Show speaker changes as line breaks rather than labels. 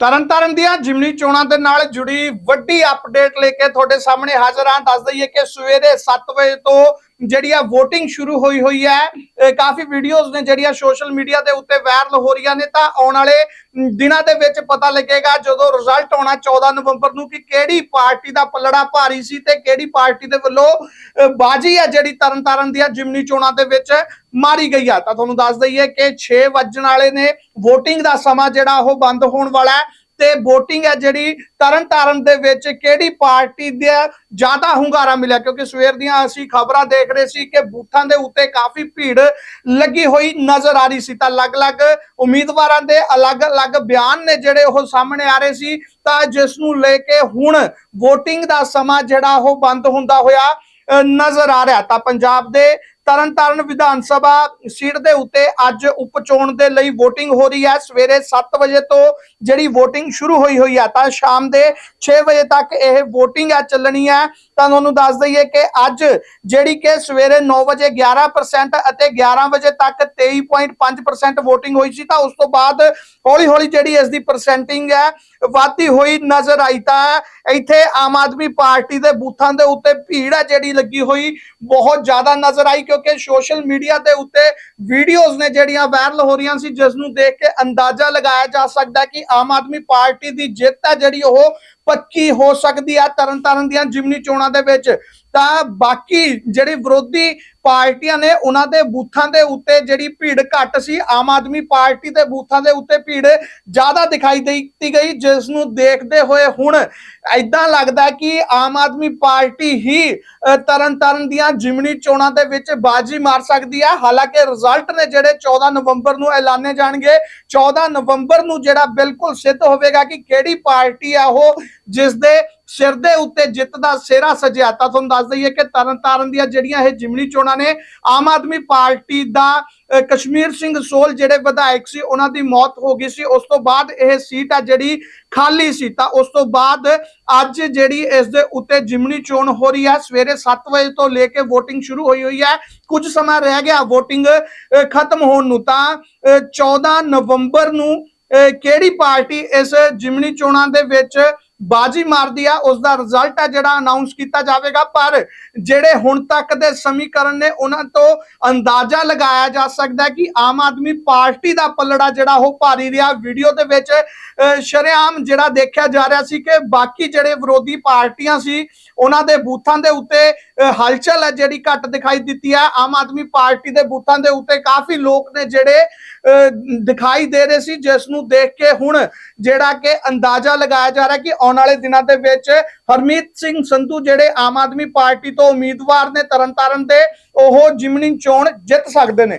ਤਰਨਤਾਰਨ ਦੀਆਂ ਜਿਮਨੀ ਚੋਣਾਂ ਦੇ ਨਾਲ ਜੁੜੀ ਵੱਡੀ ਅਪਡੇਟ ਲੈ ਕੇ ਤੁਹਾਡੇ ਸਾਹਮਣੇ ਹਾਜ਼ਰ ਹਾਂ। ਦੱਸ ਦਈਏ ਕਿ ਸਵੇਰੇ 7 ਵਜੇ ਤੋਂ ਜਿਹੜੀ ਆ VOTING ਸ਼ੁਰੂ ਹੋਈ ਹੋਈ ਹੈ ਕਾਫੀ ਵੀਡੀਓਜ਼ ਨੇ ਜਿਹੜੀਆਂ ਸੋਸ਼ਲ ਮੀਡੀਆ ਦੇ ਉੱਤੇ ਵਾਇਰਲ ਹੋ ਰਹੀਆਂ ਨੇ, ਤਾਂ ਆਉਣ ਵਾਲੇ ਦਿਨਾਂ ਦੇ ਵਿੱਚ ਪਤਾ ਲੱਗੇਗਾ ਜਦੋਂ ਰਿਜ਼ਲਟ ਆਉਣਾ 14 ਨਵੰਬਰ ਨੂੰ ਕਿ ਕਿਹੜੀ ਪਾਰਟੀ ਦਾ ਪੱਲੜਾ ਭਾਰੀ ਸੀ ਤੇ ਕਿਹੜੀ ਪਾਰਟੀ ਦੇ ਵੱਲੋਂ ਬਾਜੀ ਆ ਜਿਹੜੀ ਤਰਨਤਾਰਨ ਦੀਆਂ ਜਿਮਨੀ ਚੋਣਾਂ ਦੇ ਵਿੱਚ ਮਾਰੀ ਗਈ ਆ। ਤਾਂ ਤੁਹਾਨੂੰ ਦੱਸ ਦਈਏ ਕਿ 6 ਵੱਜਣ ਵਾਲੇ ਨੇ, VOTING ਦਾ ਸਮਾਂ ਜਿਹੜਾ ਉਹ ਬੰਦ ਹੋਣ ਵਾਲਾ ਹੈ। ਤੇ VOTING ਹੈ ਜਿਹੜੀ ਤਰਨਤਾਰਨ ਦੇ ਵਿੱਚ ਕਿਹੜੀ ਪਾਰਟੀ ਦਾ ਜ਼ਿਆਦਾ ਹੁੰਗਾਰਾ ਮਿਲਿਆ? ਕਿਉਂਕਿ ਸਵੇਰ ਦੀਆਂ ਅਸੀਂ ਖਬਰਾਂ ਦੇਖ ਰਹੇ ਸੀ ਕਿ ਬੂਥਾਂ ਦੇ ਉੱਤੇ ਕਾਫੀ ਭੀੜ ਲੱਗੀ ਹੋਈ ਨਜ਼ਰ ਆ ਰਹੀ ਸੀ। ਤਾਂ ਅਲੱਗ-ਅਲੱਗ ਉਮੀਦਵਾਰਾਂ ਦੇ ਅਲੱਗ-ਅਲੱਗ ਬਿਆਨ ਨੇ ਜਿਹੜੇ ਉਹ ਸਾਹਮਣੇ ਆ ਰਹੇ ਸੀ। ਤਾਂ ਜਿਸ ਨੂੰ ਲੈ ਕੇ ਹੁਣ VOTING ਦਾ ਸਮਾਂ ਜਿਹੜਾ ਉਹ ਬੰਦ ਹੁੰਦਾ ਹੋਇਆ ਨਜ਼ਰ ਆ ਰਿਹਾ। ਤਾਂ ਪੰਜਾਬ ਦੇ ਤਰਨਤਾਰਨ ਵਿਧਾਨ ਸਭਾ ਸੀਟ ਦੇ ਉੱਤੇ ਅੱਜ ਉਪ ਚੋਣ ਦੇ ਲਈ VOTING ਹੋ ਰਹੀ ਹੈ। ਸਵੇਰੇ 7 ਵਜੇ ਤੋਂ ਜਿਹੜੀ VOTING ਸ਼ੁਰੂ ਹੋਈ ਹੋਈ ਹੈ, ਤਾਂ ਸ਼ਾਮ ਦੇ 6 ਵਜੇ ਤੱਕ ਇਹ VOTING ਹੈ ਚੱਲਣੀ ਹੈ। ਤਾਂ ਤੁਹਾਨੂੰ ਦੱਸ ਦਈਏ ਕਿ ਅੱਜ ਜਿਹੜੀ ਕਿ ਸਵੇਰੇ 9 ਵਜੇ 11% ਅਤੇ 11 ਵਜੇ ਤੱਕ 23.5% VOTING ਹੋਈ ਸੀ, ਤਾਂ ਉਸ ਤੋਂ ਬਾਅਦ ਹੌਲੀ ਹੌਲੀ ਜਿਹੜੀ ਇਸ ਦੀ ਪਰਸੈਂਟਿੰਗ ਹੈ ਵਾਧੀ ਹੋਈ ਨਜ਼ਰ ਆਈ। ਤਾਂ ਇੱਥੇ ਆਮ ਆਦਮੀ ਪਾਰਟੀ ਦੇ ਬੂਥਾਂ ਦੇ ਉੱਤੇ ਭੀੜ ਹੈ ਜਿਹੜੀ ਲੱਗੀ ਹੋਈ, ਬਹੁਤ ਜ਼ਿਆਦਾ ਨਜ਼ਰ ਆਈ ਕਿਉਂਕਿ ਸੋਸ਼ਲ ਮੀਡੀਆ ਦੇ ਉੱਤੇ ਵੀਡੀਓਜ਼ ਨੇ ਜਿਹੜੀਆਂ ਵਾਇਰਲ ਹੋ ਰਹੀਆਂ ਸੀ ਜਿਸ ਨੂੰ ਦੇਖ ਕੇ ਅੰਦਾਜ਼ਾ ਲਗਾਇਆ ਜਾ ਸਕਦਾ ਕਿ ਆਮ ਆਦਮੀ ਪਾਰਟੀ ਦੀ ਜਿੱਤ ਹੈ ਜਿਹੜੀ ਉਹ ਪੱਕੀ ਹੋ ਸਕਦੀ ਹੈ ਤਰਨਤਾਰਨ ਦੀਆਂ ਜਿਮਨੀ ਚੋਣਾਂ ਦੇ ਵਿੱਚ। ਤਾਂ ਬਾਕੀ ਜਿਹੜੇ ਵਿਰੋਧੀ ਪਾਰਟੀਆਂ ਨੇ ਉਹਨਾਂ ਦੇ ਬੂਥਾਂ ਦੇ ਉੱਤੇ ਜਿਹੜੀ ਭੀੜ ਘੱਟ ਸੀ ਆਮ ਆਦਮੀ ਪਾਰਟੀ ਦੇ ਬੂਥਾਂ ਦੇ ਉੱਤੇ ਭੀੜ ਜ਼ਿਆਦਾ ਦਿਖਾਈ ਦਿੱਤੀ ਗਈ ਜਿਸ ਨੂੰ ਦੇਖਦੇ ਹੋਏ ਹੁਣ ਐਦਾਂ ਲੱਗਦਾ ਕਿ ਆਮ ਆਦਮੀ ਪਾਰਟੀ ਹੀ ਅ, ਤਰਨਤਾਰਨ ਦੀਆਂ ਜਿਮਨੀ ਚੋਣਾਂ ਦੇ ਵਿੱਚ ਬਾਜੀ ਮਾਰ ਸਕਦੀ ਹੈ ਹਾਲਾਂਕਿ ਰਿਜ਼ਲਟ ਨੇ ਜਿਹੜੇ 14 ਨਵੰਬਰ ਨੂੰ ਐਲਾਨੇ ਜਾਣਗੇ 14 ਨਵੰਬਰ ਨੂੰ ਜਿਹੜਾ ਬਿਲਕੁਲ ਸਿੱਧ ਹੋਵੇਗਾ ਕਿ ਕਿਹੜੀ ਪਾਰਟੀ ਆ ਉਹ ਜਿਸ ਦੇ ਸਿਰ ਦੇ ਉੱਤੇ ਜਿੱਤ ਦਾ ਸਿਹਰਾ ਸਜਿਆ। ਤਾਂ ਤੁਹਾਨੂੰ ਦੱਸ ਦਈਏ ਕਿ ਤਰਨਤਾਰਨ ਦੀਆਂ ਜਿਹੜੀਆਂ ਇਹ ਜਿਮਨੀ ਚੋਣਾਂ ਨੇ ਆਮ ਆਦਮੀ ਪਾਰਟੀ ਦਾ ਕਸ਼ਮੀਰ ਸਿੰਘ ਸੋਲ ਜਿਹੜੇ ਵਿਧਾਇਕ ਸੀ ਉਹਨਾਂ ਦੀ ਮੌਤ ਹੋ ਗਈ ਸੀ। ਉਸ ਤੋਂ ਬਾਅਦ ਇਹ ਸੀਟ ਆ ਜਿਹੜੀ ਖਾਲੀ ਸੀ। ਤਾਂ ਉਸ ਤੋਂ ਬਾਅਦ ਅੱਜ ਜਿਹੜੀ ਇਸ ਦੇ ਉੱਤੇ ਜਿਮਨੀ ਚੋਣ ਹੋ ਰਹੀ ਹੈ ਸਵੇਰੇ 7 ਵਜੇ ਤੋਂ ਲੈ ਕੇ VOTING ਸ਼ੁਰੂ ਹੋਈ ਹੋਈ ਹੈ। ਕੁਝ ਸਮਾਂ ਰਹਿ ਗਿਆ VOTING ਖਤਮ ਹੋਣ ਨੂੰ। ਤਾਂ ਅ, 14 ਨਵੰਬਰ ਨੂੰ ਅ, ਕਿਹੜੀ ਪਾਰਟੀ ਇਸ ਜਿਮਨੀ ਚੋਣਾਂ ਦੇ ਵਿੱਚ ਬਾਜੀ ਮਾਰਦੀ ਆ ਉਸ ਦਾ ਰਿਜ਼ਲਟ ਹੈ ਜਿਹੜਾ ਅਨਾਉਂਸ ਕੀਤਾ ਜਾਵੇਗਾ ਪਰ ਜਿਹੜੇ ਹੁਣ ਤੱਕ ਦੇ ਸਮੀਕਰਨ ਨੇ ਉਹਨਾਂ ਤੋਂ ਅੰਦਾਜ਼ਾ ਲਗਾਇਆ ਜਾ ਸਕਦਾ ਕਿ ਆਮ ਆਦਮੀ ਪਾਰਟੀ ਦਾ ਪੱਲੜਾ ਜਿਹੜਾ ਉਹ ਭਾਰੀ ਰਿਹਾ। ਵੀਡੀਓ ਦੇ ਵਿੱਚ ਅ, ਸ਼ਰੇਆਮ ਜਿਹੜਾ ਦੇਖਿਆ ਜਾ ਰਿਹਾ ਸੀ ਕਿ ਬਾਕੀ ਜਿਹੜੇ ਵਿਰੋਧੀ ਪਾਰਟੀਆਂ ਸੀ ਉਹਨਾਂ ਦੇ ਬੂਥਾਂ ਦੇ ਉੱਤੇ ਹਲਚਲ ਹੈ ਜਿਹੜੀ ਘੱਟ ਦਿਖਾਈ ਦਿੱਤੀ ਹੈ। ਆਮ ਆਦਮੀ ਪਾਰਟੀ ਦੇ ਬੂਥਾਂ ਦੇ ਉੱਤੇ ਕਾਫੀ ਲੋਕ ਨੇ ਜਿਹੜੇ ਦਿਖਾਈ ਦੇ ਰਹੇ ਸੀ ਜਿਸ ਨੂੰ ਦੇਖ ਕੇ ਹੁਣ ਜਿਹੜਾ ਕਿ ਅੰਦਾਜ਼ਾ ਲਗਾਇਆ ਜਾ ਰਿਹਾ ਕਿ ਆਉਣ ਵਾਲੇ ਦਿਨਾਂ ਦੇ ਵਿੱਚ ਹਰਮੀਤ ਸਿੰਘ ਸੰਧੂ ਜਿਹੜੇ ਆਮ ਆਦਮੀ ਪਾਰਟੀ ਤੋਂ ਉਮੀਦਵਾਰ ਨੇ ਤਰਨਤਾਰਨ ਦੇ, ਉਹ ਜਿਮਨੀ ਚੋਣ ਜਿੱਤ ਸਕਦੇ ਨੇ।